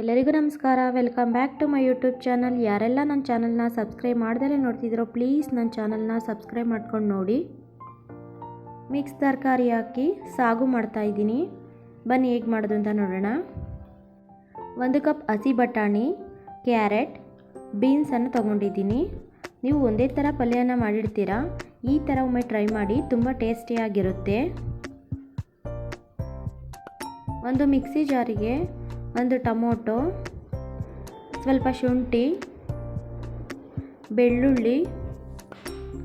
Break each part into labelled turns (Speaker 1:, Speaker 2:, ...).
Speaker 1: ಎಲ್ಲರಿಗೂ ನಮಸ್ಕಾರ. Welcome back to my YouTube channel ಯಾರೆಲ್ಲ ನನ್ನ ಚಾನಲ್ನ ಸಬ್ಸ್ಕ್ರೈಬ್ ಮಾಡ್ದಲೇ ನೋಡ್ತಿದ್ರೋ ಪ್ಲೀಸ್ ನನ್ನ ಚಾನಲ್ನ ಸಬ್ಸ್ಕ್ರೈಬ್ ಮಾಡ್ಕೊಂಡು ನೋಡಿ. ಮಿಕ್ಸ್ ತರಕಾರಿ ಹಾಕಿ ಸಾಗು ಮಾಡ್ತಾ ಇದ್ದೀನಿ. ಬನ್ನಿ ಹೇಗೆ ಮಾಡೋದು ಅಂತ ನೋಡೋಣ. ಒಂದು ಕಪ್ ಹಸಿ ಬಟಾಣಿ ಕ್ಯಾರೆಟ್ ಬೀನ್ಸನ್ನು ತೊಗೊಂಡಿದ್ದೀನಿ. ನೀವು ಒಂದೇ ಥರ ಪಲ್ಯನ ಮಾಡಿರ್ತೀರಾ? ಈ ಥರ ಒಮ್ಮೆ ಟ್ರೈ ಮಾಡಿ ತುಂಬ ಟೇಸ್ಟಿಯಾಗಿರುತ್ತೆ ಒಂದು ಮಿಕ್ಸಿ ಜಾರಿಗೆ ಒಂದು ಟೊಮೊಟೊ, ಸ್ವಲ್ಪ ಶುಂಠಿ, ಬೆಳ್ಳುಳ್ಳಿ,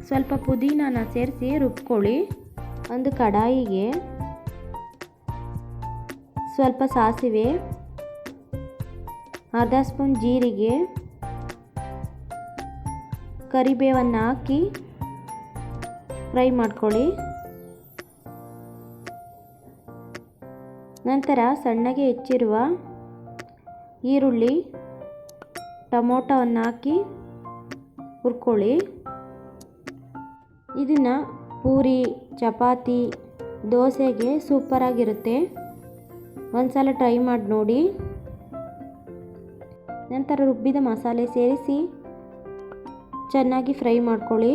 Speaker 1: ಸ್ವಲ್ಪ ಪುದೀನಾನ ಸೇರಿಸಿ ರುಬ್ಕೊಳ್ಳಿ. ಒಂದು ಕಡಾಯಿಗೆ ಸ್ವಲ್ಪ ಸಾಸಿವೆ, ಅರ್ಧ ಸ್ಪೂನ್ ಜೀರಿಗೆ, ಕರಿಬೇವನ್ನು ಹಾಕಿ ಫ್ರೈ ಮಾಡ್ಕೊಳ್ಳಿ. ನಂತರ ಸಣ್ಣಗೆ ಹೆಚ್ಚಿರುವ ಈರುಳ್ಳಿ, ಟೊಮೊಟೊವನ್ನು ಹಾಕಿ ಹುರ್ಕೊಳ್ಳಿ. ಇದನ್ನು ಪೂರಿ, ಚಪಾತಿ, ದೋಸೆಗೆ ಸೂಪರಾಗಿರುತ್ತೆ ಒಂದ್ಸಲ ಟ್ರೈ ಮಾಡಿ ನೋಡಿ. ನಂತರ ರುಬ್ಬಿದ ಮಸಾಲೆ ಸೇರಿಸಿ ಚೆನ್ನಾಗಿ ಫ್ರೈ ಮಾಡ್ಕೊಳ್ಳಿ.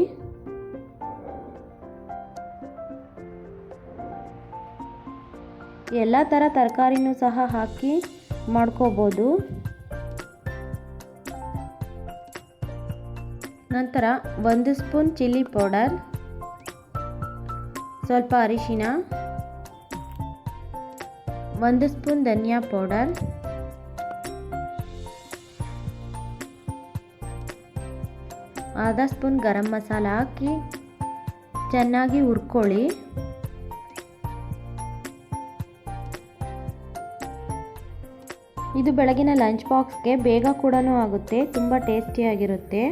Speaker 1: ಎಲ್ಲ ಥರ ತರಕಾರಿನೂ ಸಹ ಹಾಕಿ ಮಾಡ್ಕೋಬೋದು. ನಂತರ ಒಂದು ಸ್ಪೂನ್ ಚಿಲ್ಲಿ ಪೌಡರ್, ಸ್ವಲ್ಪ ಅರಿಶಿನ, ಒಂದು ಸ್ಪೂನ್ ಧನಿಯಾ ಪೌಡರ್ ಅರ್ಧ ಸ್ಪೂನ್ ಗರಂ ಮಸಾಲ ಹಾಕಿ ಚೆನ್ನಾಗಿ ಹುರ್ಕೊಳ್ಳಿ. ಇದು ಬೆಳಗಿನ ಲಂಚ್ ಬಾಕ್ಸ್ಗೆ ಬೇಗ ಕೂಡ ಆಗುತ್ತೆ, ತುಂಬ ಟೇಸ್ಟಿಯಾಗಿರುತ್ತೆ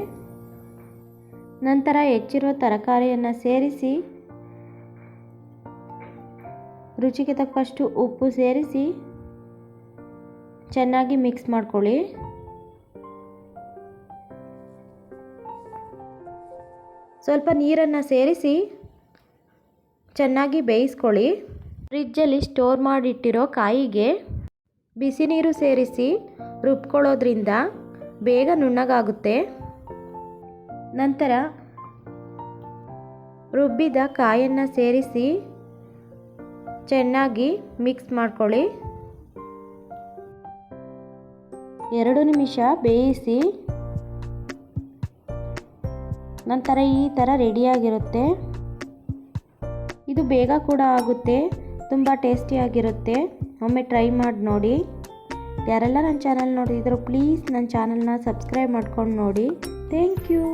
Speaker 1: ನಂತರ ಹೆಚ್ಚಿರುವ ತರಕಾರಿಯನ್ನು ಸೇರಿಸಿ, ರುಚಿಗೆ ತಕ್ಕಷ್ಟು ಉಪ್ಪು ಸೇರಿಸಿ, ಚೆನ್ನಾಗಿ ಮಿಕ್ಸ್ ಮಾಡ್ಕೊಳ್ಳಿ. ಸ್ವಲ್ಪ ನೀರನ್ನು ಸೇರಿಸಿ, ಚೆನ್ನಾಗಿ ಬೇಯಿಸ್ಕೊಳ್ಳಿ. ಫ್ರಿಜ್ಜಲ್ಲಿ ಸ್ಟೋರ್ ಮಾಡಿಟ್ಟಿರೋ ಕಾಯಿಗೆ ಬಿಸಿ ನೀರು ಸೇರಿಸಿ ರುಬ್ಕೊಳ್ಳೋದ್ರಿಂದ ಬೇಗ ನುಣ್ಣಗಾಗುತ್ತೆ. ನಂತರ ರುಬ್ಬಿದ ಕಾಯನ್ನು ಸೇರಿಸಿ ಚೆನ್ನಾಗಿ ಮಿಕ್ಸ್ ಮಾಡ್ಕೊಳ್ಳಿ. ಎರಡು ನಿಮಿಷ ಬೇಯಿಸಿ ನಂತರ ಈ ಥರ ರೆಡಿಯಾಗಿರುತ್ತೆ. ಇದು ಬೇಗ ಕೂಡ ಆಗುತ್ತೆ, ತುಂಬ ಟೇಸ್ಟಿಯಾಗಿರುತ್ತೆ. ಒಮ್ಮೆ ಟ್ರೈ ಮಾಡಿ ನೋಡಿ. ಯಾರೆಲ್ಲ ನನ್ನ ಚಾನಲ್ ನೋಡಿದ್ರು, ಪ್ಲೀಸ್ ನನ್ನ ಚಾನಲ್ನ ಸಬ್ಸ್ಕ್ರೈಬ್ ಮಾಡ್ಕೊಂಡು ನೋಡಿ. Thank you.